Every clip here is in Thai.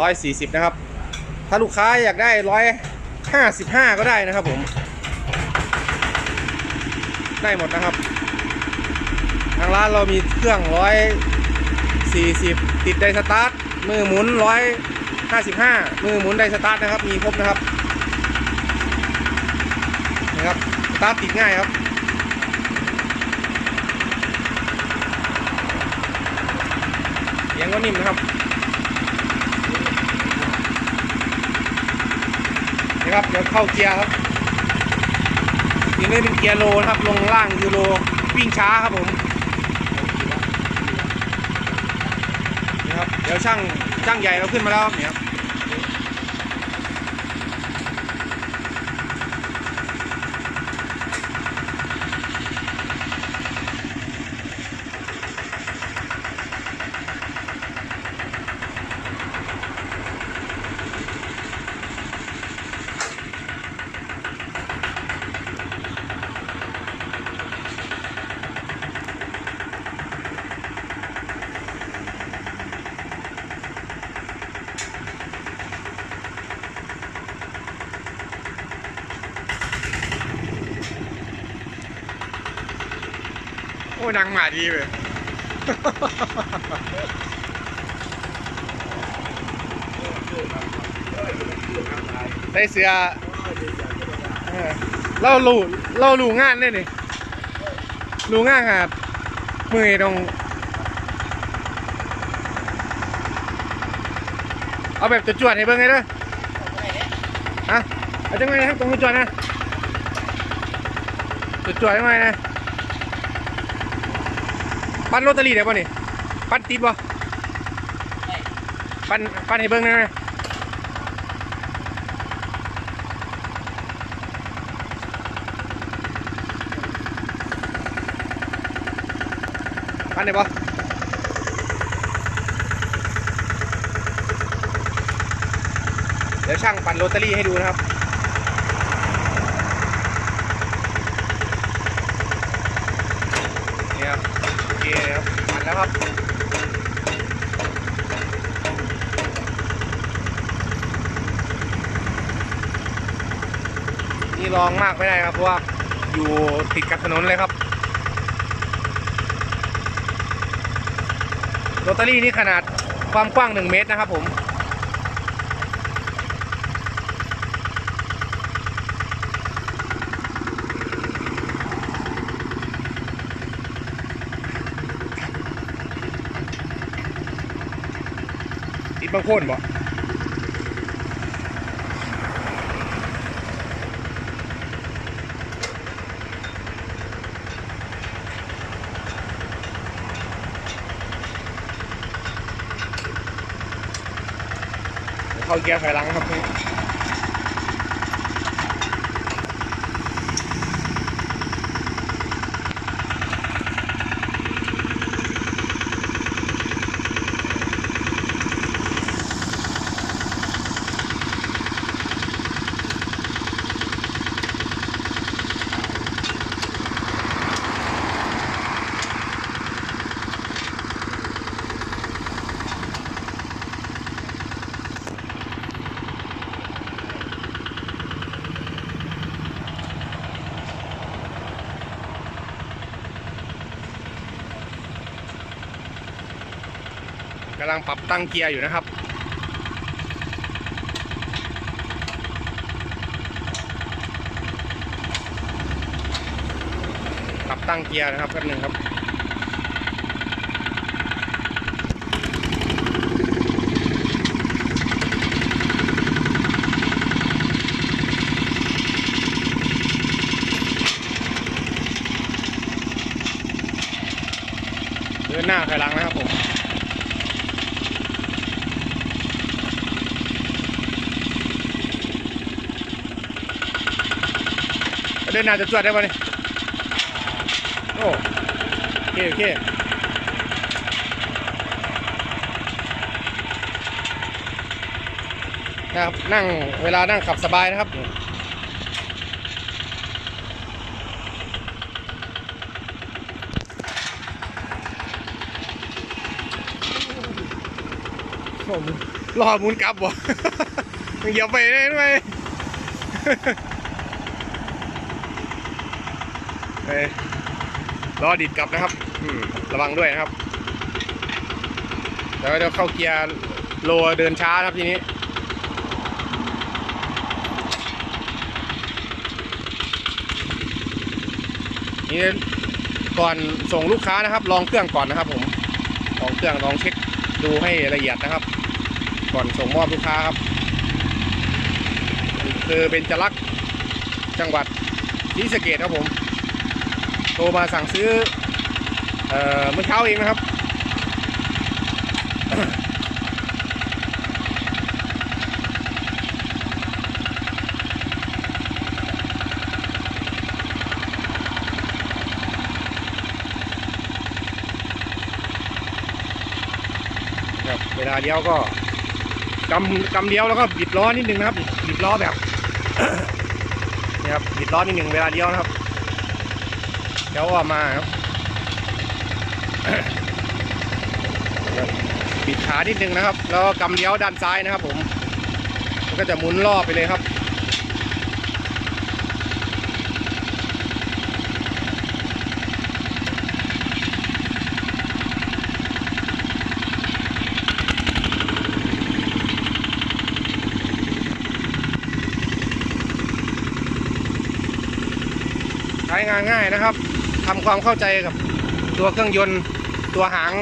ร้อยสี่สิบนะครับ ถ้าลูกค้าอยากได้ร้อยห้าสิบห้าก็ได้นะครับผม ได้หมดนะครับ ทางร้านเรามีเครื่องร้อยสี่สิบติดไดสตาร์ท มือหมุนร้อยห้าสิบห้ามือหมุนไดสตาร์ทนะครับ มีครบนะครับนะครับสตาร์ทติดง่ายครับเสียงก็นิ่มนะครับ นะ ครับเดี๋ยวเข้าเกียร์ครับนี่ไม่เป็นเกียร์โลนะครับ ลงล่างยูโรวิ่งช้าครับผมนี่ครับเดี๋ยวช่างช่างใหญ่เราขึ้นมาแล้วครับเนี่ย โอ้ยนางหมาดีเลยได้เสือเออเราลู่เราลู่งานเนี่ยนี่ลู่งานหาดมือตรงเอาแบบจวดๆให้เบิ่งไงเด้อฮะเอาจังไงนะครับตรงจวดนะจวดๆจังไงนะ ปั้นโรตารี่ได้ป่ะนี่ปั้นติดป่ะปั้นปั้นให้เบิ้งได้ไหมปั้นได้ป่ะเดี๋ยวช่างปั้นโรตารี่ให้ดูนะครับ นี่ครับโอเคครับมันแล้วครับ นี่ลองมากไม่ได้ครับเพราะว่าอยู่ติดกับถนนเลยครับโรตารี่นี่ขนาดความกว้าง 1 เมตรนะครับผม ติดบางโคนบ่ เข้าเกียร์ถอยหลังครับ กำลังปรับตั้งเกียร์อยู่นะครับปรับตั้งเกียร์นะครับแป๊บหนึงครับ เดินหน้าถอยหลังนะครับผม เดินหน้าจะจวดได้ป่ะนี่โอ้โอเคโอเคนะครับนั่งเวลานั่งขับสบายนะครับผมรอมุนกลับบ่มึงอย่าไปเลยไหม เอ้ย ล้อดิดกลับนะครับอืระวังด้วยนะครับเดี๋ยวเดี๋ยวเข้าเกียร์โลเดินช้าครับทีนี้นี่ก่อนส่งลูกค้านะครับ ลองเครื่องก่อนนะครับ ผมลองเครื่องลองเช็คดูให้ละเอียดนะครับ ก่อนส่งมอบลูกค้าครับ คือเป็นจลักจังหวัดศรีสะเกดครับผม โทรมาสั่งซื้อเอ่อเมื่อเช้าเองนะครับ ครับเวลาเลี้ยวก็กำกำเลี้ยวแล้วก็บิดล้อนิดนึงนะครับ บิดล้อแบบ นี่ครับบิดล้อนิดนึงเวลาเลี้ยวนะครับ เลี้ยวออกมาครับครับบิดขานิดนึงนะครับ แล้วก็กำเลี้ยวด้านซ้ายนะครับ ผมมันก็จะหมุนรอบไปเลยครับใช้งานง่ายนะครับ ทำความเข้าใจกับตัวเครื่องยนต์ตัวหาง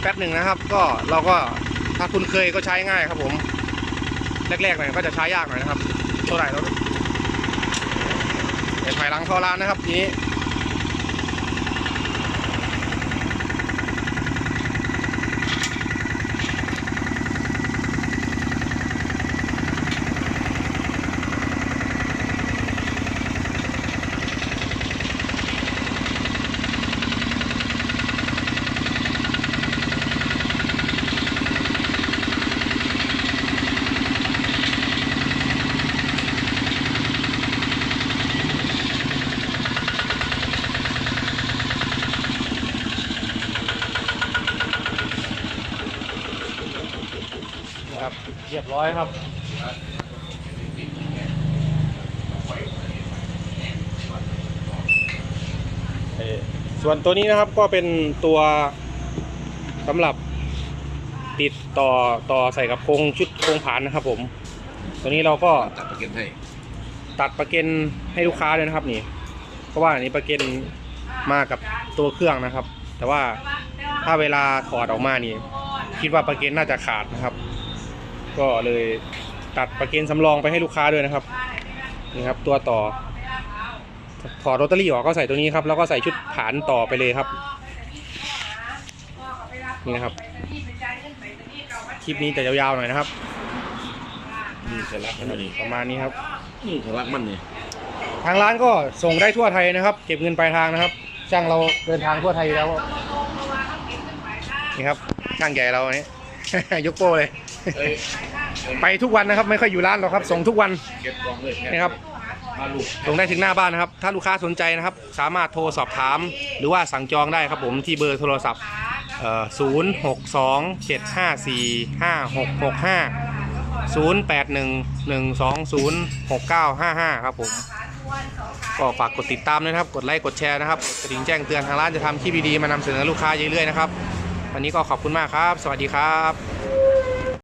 แป๊บหนึ่งนะครับ ก็เราก็ถ้าคุณเคยก็ใช้ง่ายครับผมแรกๆหน่อยก็จะใช้ยากหน่อยนะครับเท่าไหร่แล้วเดี๋ยวถอยหลังเข้าร้านนะครับทีนี้ ร้อยครับส่วนตัวนี้นะครับก็เป็นตัวสำหรับติดต่อต่อใส่กับโครงชุดโครงผานนะครับ ผม ตัวนี้เราก็ตัดประเกันให้ตัดประเก็นให้ลูกค้าเลยนะครับนี่ เพราะว่าอันนี้ประเก็นมากับตัวเครื่องนะครับ แต่ว่าถ้าเวลาถอดออกมานี่ คิดว่าประเก็นน่าจะขาดนะครับ ก็เลยตัดประเก็นสำรองไปให้ลูกค้าด้วยนะครับนี่ครับตัวต่อถอดโรตารี่ออกก็ใส่ตัวนี้ครับแล้วก็ใส่ชุดผานต่อไปเลยครับนี่นะครับคลิปนี้จะยาวๆหน่อยนะครับนี่สลักมันนี่ประมาณนี้ครับนี่สลักมันนี่ทางร้านก็ส่งได้ทั่วไทยนะครับ เก็บเงินปลายทางนะครับช่างเราเดินทางทั่วไทยอยู่แล้วนี่ครับช่างใหญ่เราอันนี้ยกโป้เลยเอ้ย ไปทุกวันนะครับ ไม่ค่อยอยู่ร้านหรอกครับ ส่งทุกวันเก็บกองเลยนี่ครับมาลูกส่งได้ถึงหน้าบ้านนะครับ ถ้าลูกค้าสนใจนะครับ สามารถโทรสอบถาม หรือว่าสั่งจองได้ครับผมที่เบอร์โทรศัพท์ศูนย์หกสองเจ็ดห้าสี่ห้าหกหกห้าศูนย์แปดหนึ่งหนึ่งสองศูนย์หกเก้าห้าห้าครับผมก็ฝากกดติดตามด้วยนะครับ กดไลค์ กดแชร์นะครับกระดิ่งแจ้งเตือนทางร้านจะทำคลิปดีๆมานำเสนอลูกค้าเรื่อยๆนะครับ วันนี้ก็ขอบคุณมากครับ สวัสดีครับ